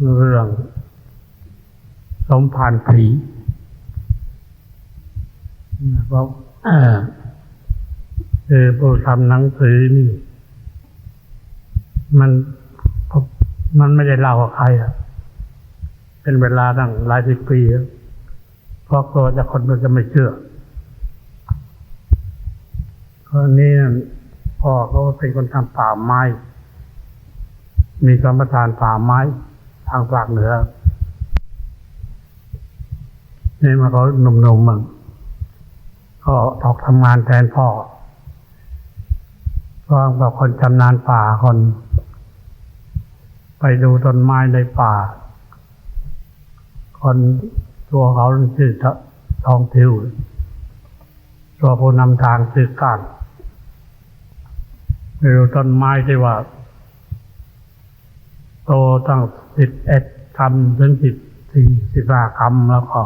เรื่องสมภารผีเพราะเอ่อคือผู้ทำหนังสือนี่ มันมันไม่ได้เล่ากับใครอะเป็นเวลาตั้งหลายสิบปีแล้วเพราะกลัวจะคนมันจะไม่เชื่อคนนี้พ่อเขาเป็นคนทำป่าไม้ มีสัมปทานป่าไม้ ทางภาคเหนือนี่มาเขาหนุ่มๆมั่งก็ออกทำงานแทนพ่อก็กับคนชำนาญป่าคน ไปดูต้นไม้ในป่า คนตัวเขาชื่อทองทิวตัวผู้นำทางชื่อก้านไปดูต้นไม้ที่ว่า โตตั้งสิบเอ็ดคำถึงสิบสี่สิบห้าคำแล้วก็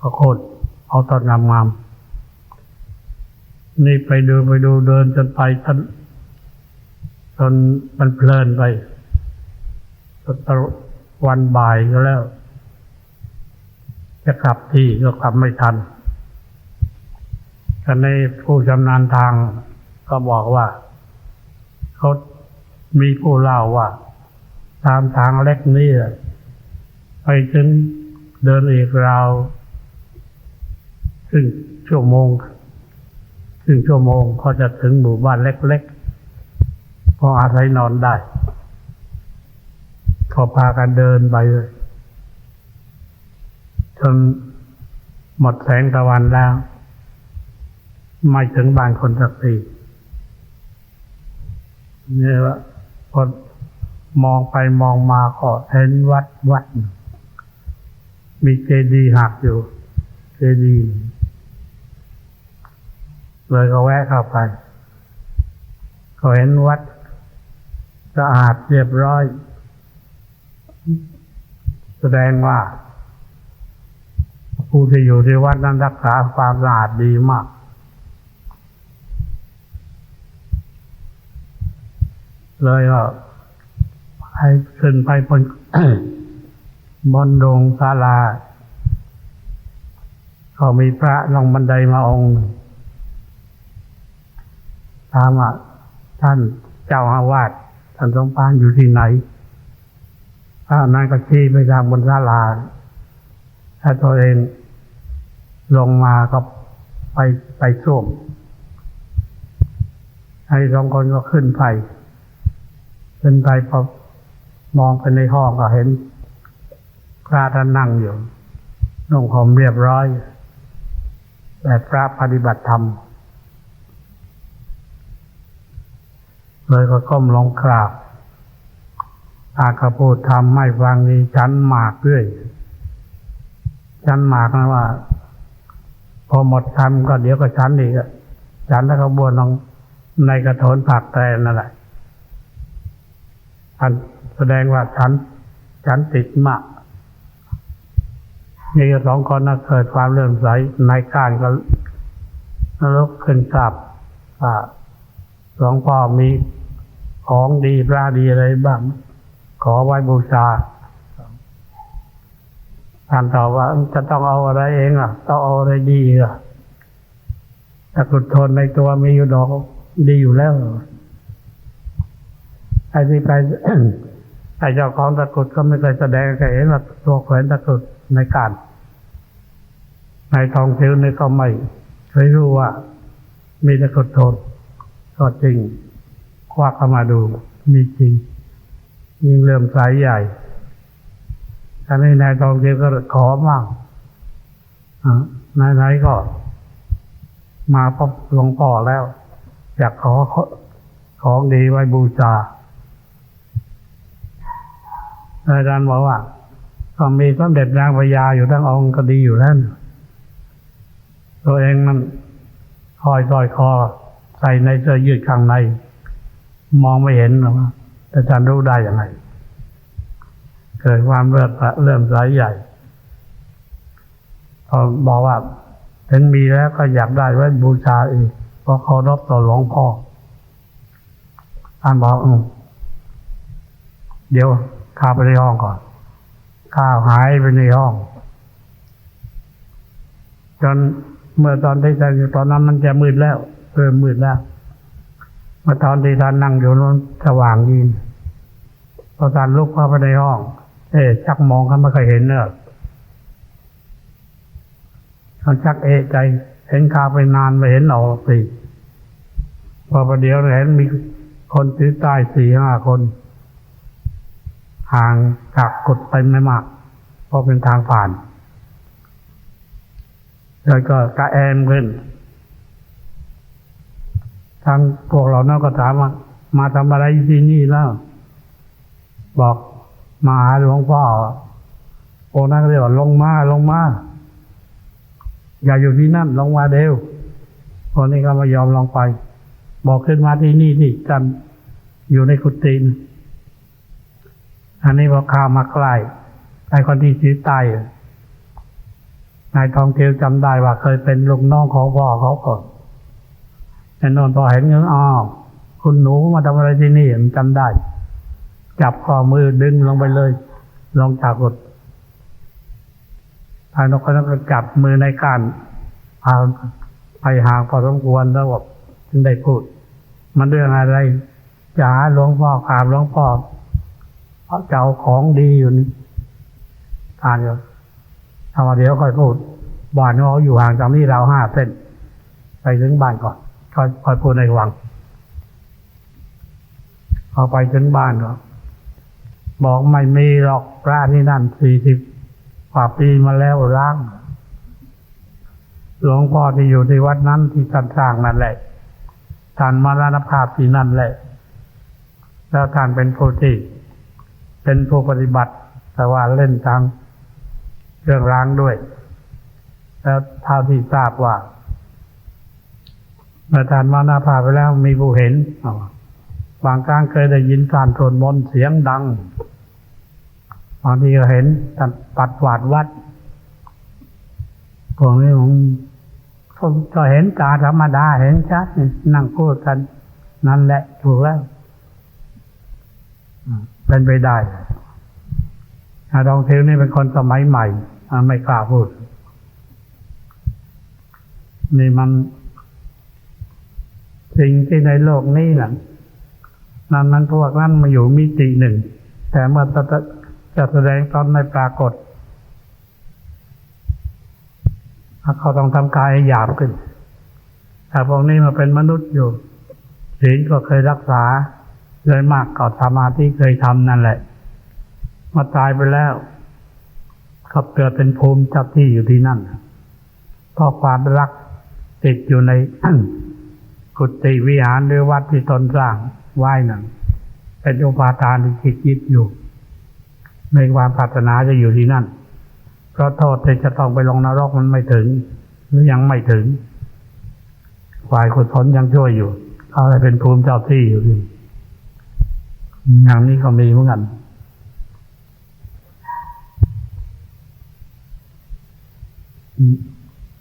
ก็โคตรเอาต้นงามงามๆนี่ไปดูไปดูเดินจนไปจนจนมันเพลินไปจนตะวันบ่ายก็แล้ว จะกลับที่ก็กลับไม่ทันแต่ในผู้ชำนาญทางก็บอกว่า เขามีผู้เล่าว่า ตามทางเล็กนี่ไปถึงเดินอีกราวซึ่งชั่วโมงซึ่งชั่วโมงก็จะถึงหมู่บ้านเล็กๆพออาศัยนอนได้ก็พากันเดินไปเลยจนหมดแสงตะวันแล้ว ไม่ถึงบ้านคนสักทีเนี่ยว่าพอ มองไปมองมาก็เห็นวัดวัด มีเจดีย์หักอยู่ เจดีย์เลยก็แวะเข้าไป ก็เห็นวัดสะอาดเรียบร้อย แสดงว่า ผู้ที่อยู่ที่วัดนั้นรักษาความสะอาดดีมากเลยก็ ให้ขึ้นไปบนบนโดงศาลาเขามีพระลงบันไดมาองค์ถามว่าท่านเจ้าอาวาสท่านสมภารอยู่ที่ไหนพระนั้นก็ชี้ไปทางบนศาลาถ้าตัวเองลงมาก็ไปไปส้วมให้สองคนก็ขึ้นไป ขึ้นไปพอ มองไปในห้องก็เห็นพระท่านนั่งอยู่นุ่งห่มเรียบร้อยแบบพระปฏิบัติธรรมเลยก็ก้มลงกราบอาคาพูดทำไม่ฟังนี้ชั้นหมากด้วยชั้นหมากนะว่า พอหมดคำก็เดี๋ยวก็ชั้นอีกชั้นแล้วก็บวนลงในกระโถนผักแตนนั่นแหละ อันแสดงว่าชั้นชั้นติดมากนี่สองคนนะเกิดความเลื่อมใสในการก็ลุกขึ้นกลับว่าหลวงพ่อมีของดีพระดีอะไรบ้าง ขอไว้บูชาท่านตอบว่าจะต้องเอาอะไรเองอะ ต้องเอาอะไรดีอะตะกรุดทนในตัวมีอยู่ดอกดีอยู่แล้ว ไอ้ที่ไปไอ้เจ้าของตะกรุดก็ไม่เคยแสดงให้เห็นว่าตัวแขวนตะกรุดในการในทองผิวนี่ก็ไม่เคยรู้ว่า มีตะกรุดโทนก็จริง ควักเข้ามาดู มีจริง ยิ่งเริ่มสายใหญ่ท่านนี้นายทองผิวก็ขอมั่งนายไหนก็มาพบหลวงพ่อแล้ว อยากขอของดีไว้บูชา อาจารย์บอกว่าก็มีสมเด็จนางพญาอยู่ทั้งองค์ก็ดีอยู่แล้วตัวเองมันคอยซอยคอ ใส่ในเสื้อยืดข้างใน มองไม่เห็นหรอกแต่อาจารย์รู้ได้อย่างไรเกิดความเริ่มเริ่มสายใหญ่พอบอกว่าถึงมีแล้วก็อยากได้ไว้บูชาอีกเพราะเคารพต่อหลวงพ่อท่านบอกอเดี๋ยว ข้าไปในห้องก่อนข้าวหายไปในห้อง จนเมื่อตอนที่ท่านตอนนั้นมันจะมืดแล้วเริ่มมืดแล้วเมื่อตอนที่ท่านนั่งอยู่นั้นสว่างดีพอท่านลุกเข้าไปในห้อง เอ๊ะชักมองเขาไม่เคยเห็นเนอะเขาชักเอะใจ เห็นข้าวไปนานไม่เห็นออกสิพอประเดี๋ยวเห็นมีคนถือใต้สี่ห้าคน ห่างจากกดไปไม่มากเพราะเป็นทางผ่าน แล้วก็กระแอมขึ้นทางพวกเรานั่นก็ถามว่ามาทำอะไรที่นี่แล้ว บอกมาหาหลวงพ่อโอนั่นก็เลยบอกลงมาลงมา อย่าอยู่ที่นั่นลงมาเร็วคนนี้ก็ไม่ยอมลงไป บอกขึ้นมาที่นี่ที่กันอยู่ในกุฏิน อันนี้พอข้ามาใกล้ไอ้คนที่ชี้ใต้อะนายทองเทียวจำได้ว่าเคยเป็นลูกน้องของพ่อเขาก่อนไอ้นนท์พอเห็นเงี้ยอ้าวคุณหนูมาทำอะไรที่นี่มันจำได้ จับข้อมือดึงลงไปเลย ลงจากรถทางนกก็ต้องจับมือในการพาไปห่างพอสมควรแล้วบอกถึงได้พูด มันเรื่องอะไรจะหาหลวงพ่อขาบหลวงพ่อ เพราะจะเอาของดีอยู่นี่ทานอยู่ทำมาเดี๋ยวค่อยพูดบ้านเขาอยู่ห่างจากนี่เราห้าเส้น ไปถึงบ้านก่อนค่อยค่อยพูดในวังพอไปถึงบ้านก็บอกไม่มีหรอกพระที่นั่นสี่สิบกว่าปีมาแล้วร้างหลวงพ่อที่อยู่ที่วัดนั้นที่ท่านสร้างนั่นแหละท่านมรณภาพที่นั่นแหละ แล้วท่านเป็นผู้ที่ เป็นผู้ปฏิบัติ แต่ว่าเล่นทางเรื่องร้างด้วย แล้วเท่าที่ทราบว่าเมื่อท่านมรณภาพไปแล้วมีผู้เห็นบางครั้งเคยได้ยินท่านสวดมนเสียงดังบางทีก็เห็นท่านปัดกวาดวัดพวกนี้ผมผมก็เห็นตาธรรมดาเห็นชัดนั่งพูดกัน นั่นแหละถูกแล้ว เป็นไปได้อาดองเทวนี่เป็นคนสมัยใหม่ไม่กล้าพูด นี่มัน สิ่งที่ในโลกนี้น่ะนั้นนั้นพวกนั้นมาอยู่มิติหนึ่ง แต่เมื่อจะจะแสดงตอนไม่ปรากฏเขาต้องทำกายให้หยาบขึ้นแต่พวกนี้มาเป็นมนุษย์อยู่ศีลก็เคยรักษา เลยมากก่อสมาธิเคยทำนั่นแหละ มาตายไปแล้วเขาเกิดเป็นภูมิเจับที่อยู่ที่นั่นเพราะความรักติดอยู่ในกุฏิวิหารหรือวัดที่ตนสร้างไหว้นั่นเป็นอุปาทานที่คิดยิดอยู่ ในความปรารถนาจะอยู่ที่นั่น เพราะโทษที่จะต้องไปลงนรกมันไม่ถึง หรือยังไม่ถึงฝ่ายกุศลยังช่วยอยู่เขาเลยเป็นภูมิเจ้าที่อยู่ดี อย่างนี้ก็มีเหมือนกัน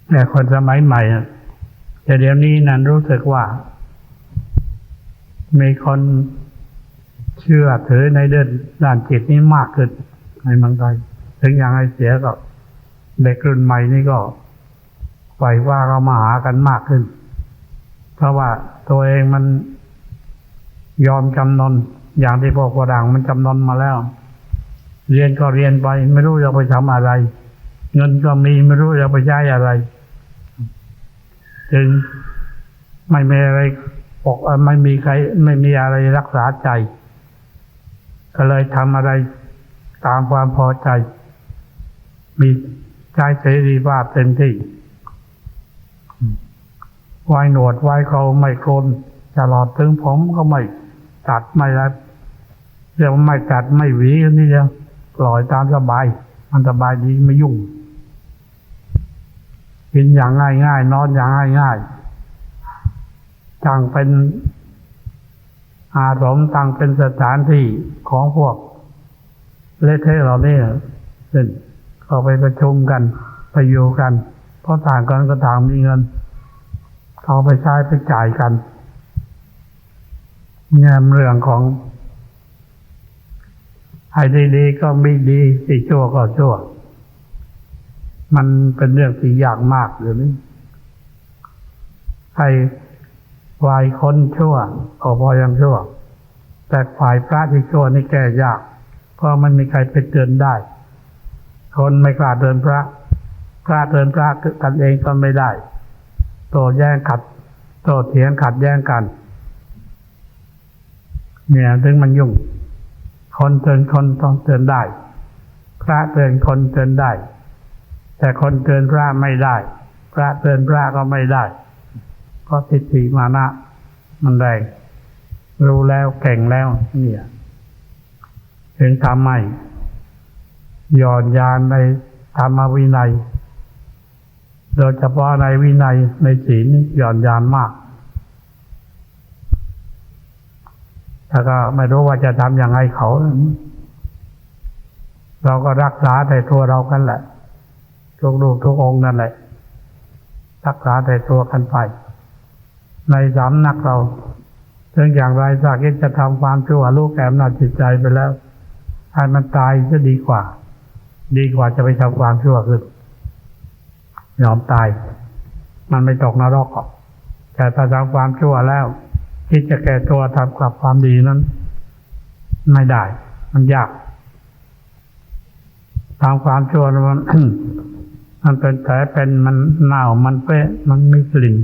แต่คนสมัยใหม่อะแต่เดี๋ยวนี้นั้นรู้สึกว่า มีคนเชื่อถือในเดินด้านจิตนี้มากขึ้นในเมืองไทยถึงอย่างไรเสียก็เด็กรุ่นใหม่นี่ก็ไหวว่าเขามาหากันมากขึ้น เพราะว่าตัวเองมันยอมจำนน อย่างที่พวกกระดังมันจำนนมาแล้ว เรียนก็เรียนไป ไม่รู้จะไปทำอะไร เงินก็มีไม่รู้จะไปใช้อะไรถึงไม่มีอะไรปกเอ่อไม่มีใคร ไม่มีอะไรรักษาใจ ก็เลยทำอะไรตามความพอใจ มีใช้เสรีภาพเต็มที่ไว้หนวดไว้เขาไม่โกนตลอดถึงผมก็ไม่ตัดไม่รับ เรียกว่าไม่ตัดไม่หวีนี่เดียวปล่อยตามสบาย มันสบายดีไม่ยุ่ง กินอย่างง่ายง่ายนอนอย่างง่ายง่ายตั้งเป็นอาสมณ์ตั้งเป็นสถานที่ของพวกเลเทเราเนี่ยเช่นเขาไปประชุมกันไปอยู่กัน เพราะต่างกันก็ต่างมีเงินเขาไปใช้ไปจ่ายกันเงินเรื่องของ ให้ดีๆก็ไม่ดีที่ชั่วก็ชั่ว มันเป็นเรื่องที่ยากมากเลยนี่ให้ฝ่ายคนชั่วก็พอยังชั่ว แต่ฝ่ายพระที่ชั่วนี่แก้ยาก เพราะมันมีใครไปเตือนได้ คนไม่กล้าเดินพระกล้าเดินพระกันเองก็ไม่ได้ โตแย่งขัด โตเถียงขัดแย่งกัน เนี่ยถึงมันยุ่ง คนเตือนคนต้องเตือนได้ พระเตือนคนเตือนได้ แต่คนเตือนพระไม่ได้ พระเตือนพระก็ไม่ได้เพราะทิฏฐิมานะ มันแรงรู้แล้วเก่งแล้วเนี่ยถึงทำไม่ย่อนยานในธรรมวินัย โดยเฉพาะในวินัยในศีลย่อนยานมาก ถ้าก็ไม่รู้ว่าจะทำอย่างไรเขา เราก็รักษาแต่ตัวเรากันแหละ ทุกลูกทุกองนั่นแหละ รักษาแต่ตัวกันไป ในสามนักเราถึงอย่างไรสักที่จะทำความชั่วลูกแอมนาจิตใจไปแล้วให้มันตายจะดีกว่า ดีกว่าจะไปทำความชั่วขึ้นยอมตาย มันไม่ตกนรกหรอกแต่ถ้าทำความชั่วแล้ว คิดจะแก้ตัวทำกลับความดีนั้น ไม่ได้ มันยากทำความชั่วมันมันเป็นแผลเป็นมันเน่ามันเปะมันมีกลิ่น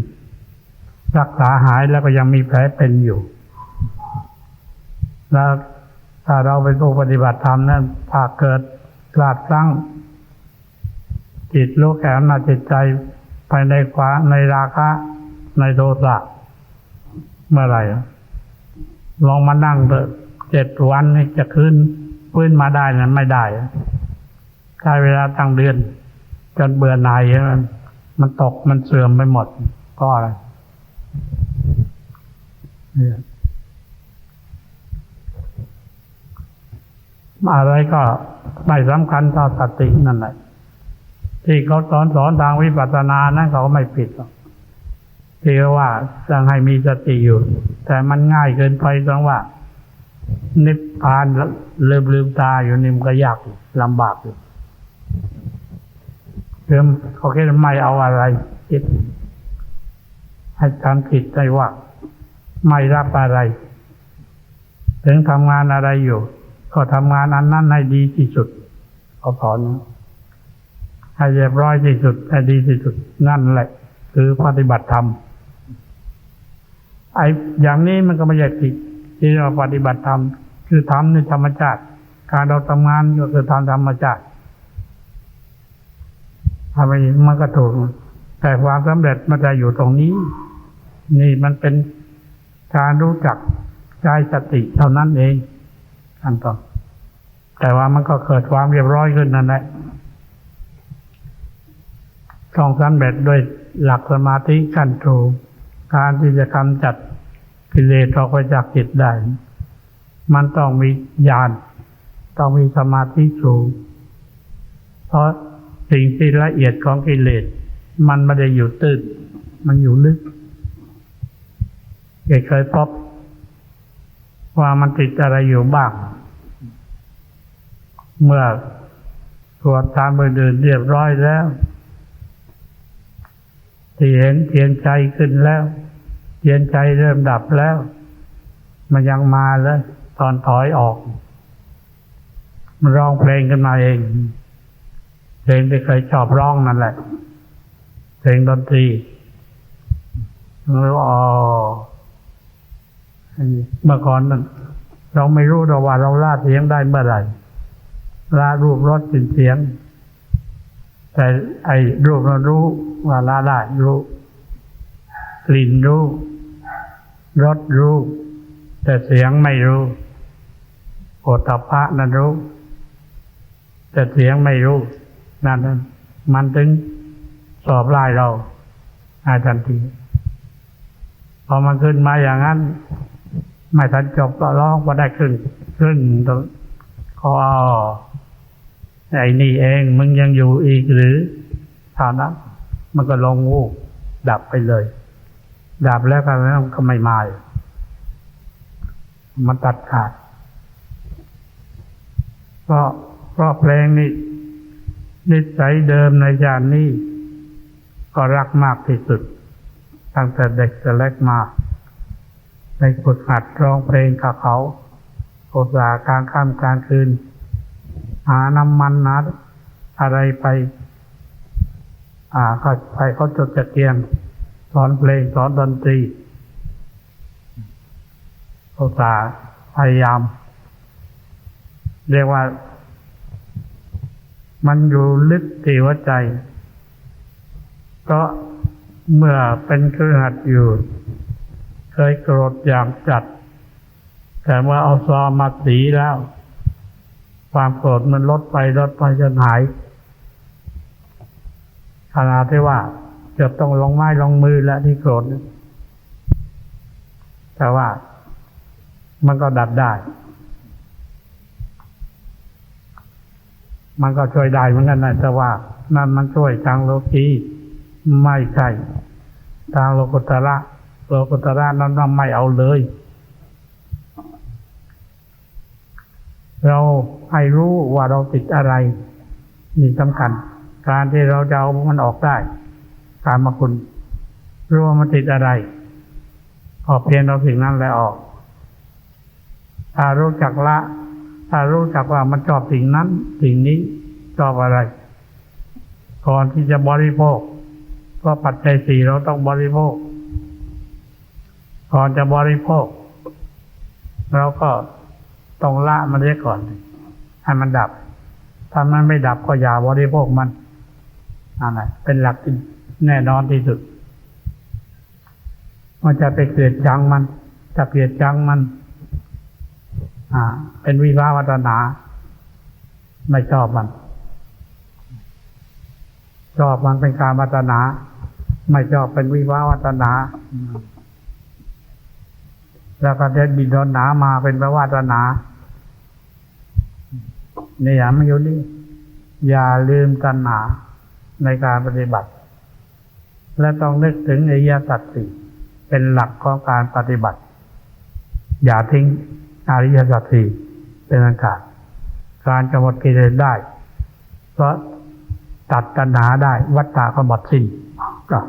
รักษาหายแล้วก็ยังมีแผลเป็นอยู่แล้วถ้าเราเป็นผู้ปฏิบัติธรรมนั้นถ้าเกิดกลาดพลั้งจิตรู้แก่นาจจิตใจไปในควาในราคะ ในโทสะ เมื่อไหร่ลองมานั่งเถอะเจ็ดวันจะขึ้นพื้นมาได้นะไม่ได้ใช้เวลาตั้งเดือน จนเบื่อหน่ายมันมันตกมันเสื่อมไปหมดเพราะอะไรอะไรก็ไม่สำคัญเท่าสตินั่นแหละที่เขาสอนสอนทางวิปัสสนานั้นเขาไม่ผิดหรอก ที่ว่าจะให้มีสติอยู่ แต่มันง่ายเกินไปตรงว่า นิพพานลืมลืมตาอยู่นี่มันก็ยากลำบากอยู่เริ่มเขาแค่ไม่เอาอะไรคิดให้ทำจิตใจว่า ไม่รับอะไร ถึงทำงานอะไรอยู่ ก็ทำงานอันนั้นให้ดีที่สุดเขาสอนให้เรียบร้อยที่สุดให้ดีที่สุดนั่นแหละ คือปฏิบัติธรรม ไอ้อย่างนี้มันก็ไม่ใช่ผิดที่เราปฏิบัติธรรมคือทำในธรรมชาติ การเราทำงานก็คือทำธรรมชาติทำไปมันก็ถูก แต่ความสำเร็จมันจะอยู่ตรงนี้ นี่มันเป็นการรู้จักใจสติเท่านั้นเองขั้นตอนแต่ว่ามันก็เกิดความเรียบร้อยขึ้นนั่นแหละต้องสำเร็จด้วยหลักสมาธิขั้นสูงการที่จะกำจัด กิเลสออกไปจากจิตได้ มันต้องมีญาณ ต้องมีสมาธิสูง เพราะสิ่งที่ละเอียดของกิเลส มันไม่ได้อยู่ตื้น มันอยู่ลึกเคยพบว่ามันติดอะไรอยู่บ้าง เมื่อตรวจตามมือเดินเรียบร้อยแล้วที่เห็นเทียนใจขึ้นแล้ว เทียนใจเริ่มดับแล้ว มันยังมาแล้ว ตอนถอยออก มันร้องเพลงขึ้นมาเอง เพลงที่เคยชอบร้องนั่นแหละ เพลงดนตรีแล้วอ๋อเมื่อก่อนนั้นเราไม่รู้เราว่าเราลาดเสียงได้เมื่อไหร่ลารูปรสกลิ่นเสียง แต่ไอ้รูปเรารู้ว่าลาได้รู้กลิ่นรู้ รสรู้ แต่เสียงไม่รู้โอตพะนั้นรู้ แต่เสียงไม่รู้นั่นนั้นมันถึงสอบไล่เราอาทันทีพอมันขึ้นมาอย่างนั้น ไม่ทันจบก็ร้องก็ได้ขึ้นขึ้นตรงคอไอ้นี่เองมึงยังอยู่อีกหรือเท่านั้นมันก็ลงวูบดับไปเลย ดับแล้วก็แล้วก็ไม่มามันตัดขาด เพราะเพราะเพลงนี้นิสัยเดิมในยานนี้ ก็รักมากที่สุด ตั้งแต่เด็กแต่เล็กมา ในฝึกหัดร้องเพลงกับเขาโอุตสากลางค่ำกลางคืน หาน้ำมันนัดอะไรไป อ่าก็ไปเขาจดจะเกียง สอนเพลงสอนดนตรีโอุตสาห์พยายาม เรียกว่า มันอยู่ลึกที่หัวใจ ก็เมื่อเป็นเครือขัดอยู่ เคยโกรธอย่างจัด แต่เมื่อเอาซอมาสีแล้ว ความโกรธมันลดไปลดไปจนหายขนาดที่ว่า เกือบต้องลงไม้ลงมือแล้วที่โกรธเนี่ยแต่ว่ามันก็ดับได้ มันก็ช่วยได้เหมือนกันนะแต่ว่านั่นมันช่วยทางโลกีไม่ใช่ทางโลกุตระโลกุตระนั้นเราไม่เอาเลย เราให้รู้ว่าเราติดอะไรนี่สำคัญ การที่เราจะเอามันออกได้ กามาคุณรู้ว่ามันติดอะไรพอเพียงเราสิ่งนั้นแล้วออก ถ้ารู้จักละ ถ้ารู้จักว่ามันชอบสิ่งนั้นสิ่งนี้ชอบอะไร ก่อนที่จะบริโภคเพราะปัจจัยสี่เราต้องบริโภค ก่อนจะบริโภค เราก็ต้องละมันเสียก่อนให้มันดับ ถ้ามันไม่ดับก็อย่าบริโภคมันนั่นแหละเป็นหลักที่ แน่นอนที่สุดมันจะไปเกลียดชังมัน จะเกลียดชังมัน อ่า เป็นวิภาวัฒนา ไม่ชอบมัน ชอบมันเป็นการวัฒนา ไม่ชอบเป็นวิภาวัฒนาแล้วก็เด็ดบินโดนหนามาเป็นพระวาสนาเนี่ยมันอยู่นี่อย่าลืมตัณหาในการปฏิบัติ และต้องนึกถึงอริยสัจสี่เป็นหลักของการปฏิบัติ อย่าทิ้งอริยสัจสี่เป็นอันขาดการกำหนดกิเลสได้ เพราะตัดตัณหาได้วัฏฏะก็หมดสิ้น